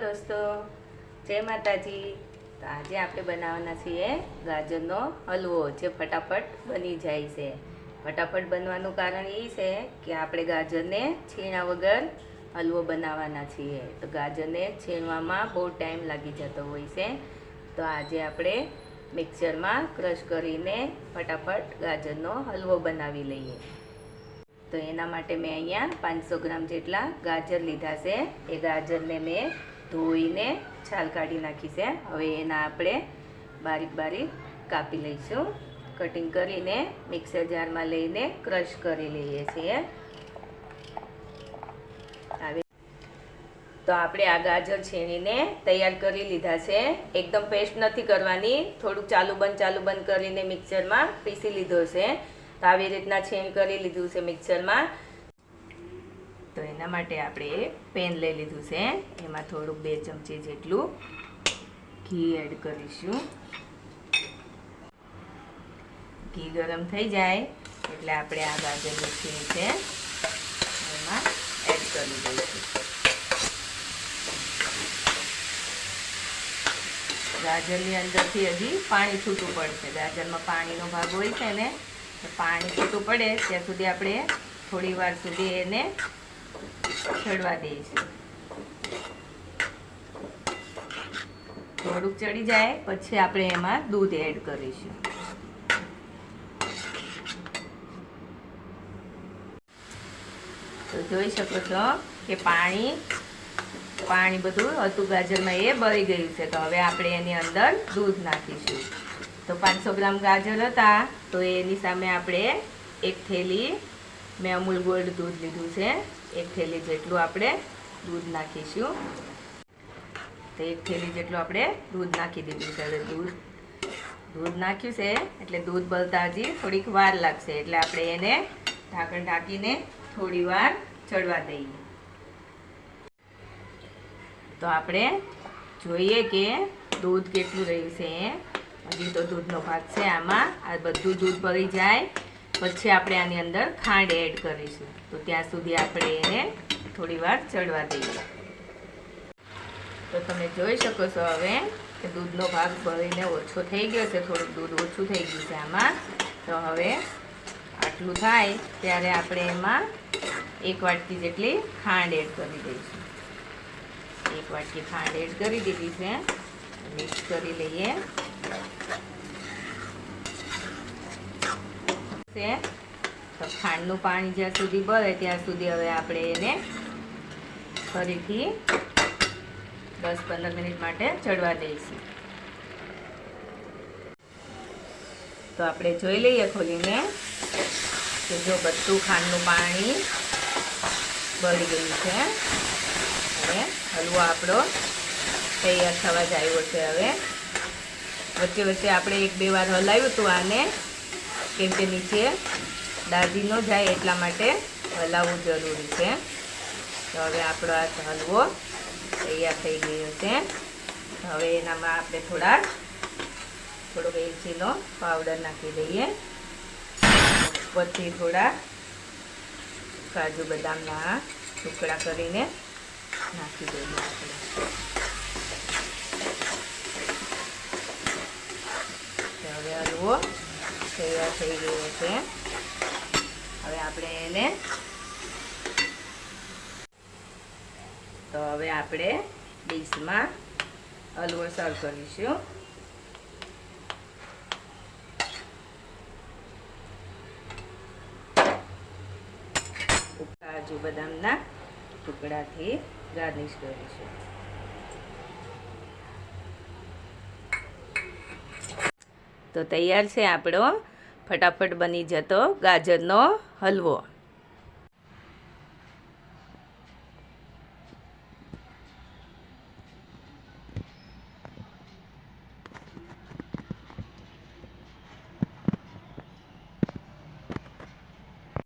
દોસ્તો. જય માતાજી. તો આજે આપણે બનાવવાના છીએ ગાજરનો હલવો, જે ફટાફટ બની જાય છે. ફટાફટ બનવાનું કારણ એ છે કે આપણે ગાજરને છીણા વગર હલવો બનાવવાના છીએ. તો ગાજરને છીણવામાં બહુ ટાઈમ લાગી જતો હોય છે. તો આજે આપણે મિક્સરમાં ક્રશ કરીને ફટાફટ ગાજરનો હલવો બનાવી લઈએ. તો એના માટે મેં અહીંયા પાંચસો ગ્રામ જેટલા ગાજર લીધા છે. એ ગાજરને મેં ધોઈને છાલ કાઢી નાખી છે. હવે એના આપણે બારીક બારીક કાપી લઈશું. કટિંગ કરીને મિક્સર જારમાં લઈને ક્રશ કરી લઈએ છીએ. તો આપણે આ ગાજર છીણીને તૈયાર કરી લીધા છે. એકદમ પેસ્ટ નથી કરવાની. થોડુંક ચાલુ બંધ ચાલુ બંધ કરીને મિક્સરમાં પીસી લીધો છે. તો આવી રીતના છીણ કરી લીધું છે મિક્સરમાં. તો એના માટે આપણે પેન લઈ લીધું છે. એમાં થોડુંક બે ચમચી જેટલું ઘી એડ કરીશું. ઘી ગરમ થઈ જાય એટલે આપણે આ ગાજરની છીણ છે. એમાં એડ કરી દઈશું. ગાજરની અંદરથી હજી પાણી છૂટું પડશે. ગાજરમાં પાણીનો ભાગ હોય છે ને પાણી છૂટું પડે ત્યાં સુધી આપણે થોડી વાર સુધી એને થોડુંક ચડી જાય, પછી આપણે એમાં દૂધ એડ કરીશું. તો જોઈ શકો છો કે પાણી પાણી બધું હતું ગાજરમાં એ બળી ગયું છે. તો હવે આપણે એની અંદર દૂધ નાખીશું. તો પાંચસો ગ્રામ ગાજર હતા, તો એની સામે આપણે એક થેલી મેં અમૂલ ગોલ્ડ દૂધ લીધું છે. એક થેલી જેટલું આપણે દૂધ નાખીશું. તો એક થેલી જેટલું આપણે દૂધ નાખી દીધું છે દૂધ. દૂધ નાખ્યું છે એટલે દૂધ બળતા હજી થોડીક વાર લાગશે. એટલે આપણે એને ઢાંકણ ઢાંકીને થોડી વાર ચડવા દઈએ. તો આપણે જોઈએ કે દૂધ કેટલું રહ્યું છે. હજી તો દૂધનો ભાગ છે આમાં. આ બધું દૂધ ભળી જાય. પછી આપણે આની અંદર ખાંડ એડ કરીશું. તો ત્યાં સુધી આપણે એને થોડી વાર ચડવા દઈએ. તો તમે જોઈ શકો છો હવે કે દૂધનો ભાગ ભરીને ઓછો થઈ ગયો છે. થોડુંક દૂધ ઓછું થઈ ગયું છે આમાં. તો હવે આટલું થાય ત્યારે આપણે એમાં એક વાટકી જેટલી ખાંડ એડ કરી દઈશું. એક વાટકી ખાંડ એડ કરી દીધી છે. મિક્સ કરી લઈએ. છે. તો ખાંડનું પાણી જ્યાં સુધી બળે ત્યાં સુધી હવે આપણે એને ફરીથી દસ પંદર મિનિટ માટે ચડવા દઈશું. તો આપણે જોઈ લઈએ ખોલીને કે જો બધું ખાંડનું પાણી બળી ગયું છે. અને હલવો આપણો તૈયાર થવા જ આવ્યો છે હવે. વચ્ચે વચ્ચે આપણે એક બે વાર હલાવ્યું હતું આને. કે નીચે દાજી ન જાય એટલા માટે હલાવવું જરૂરી છે. તો હવે આપણો આ હલવો તૈયાર થઈ ગયો છે. હવે એનામાં આપણે થોડા થોડોક એલચીનો પાવડર નાખી દઈએ. પછી થોડા કાજુ બદામના ટુકડા કરીને નાખી દઈએ આપણે તો હવે હલવો તૈયાર થઈ ગયો છે. હવે આપણે એને તો હવે આપણે ડીશમાં હલવો સર્વ કરીશું. કાજુ બદામના ટુકડાથી ગાર્નિશ કરીશું. તો તૈયાર છે આપણો ફટાફટ બની જતો ગાજરનો હલવો.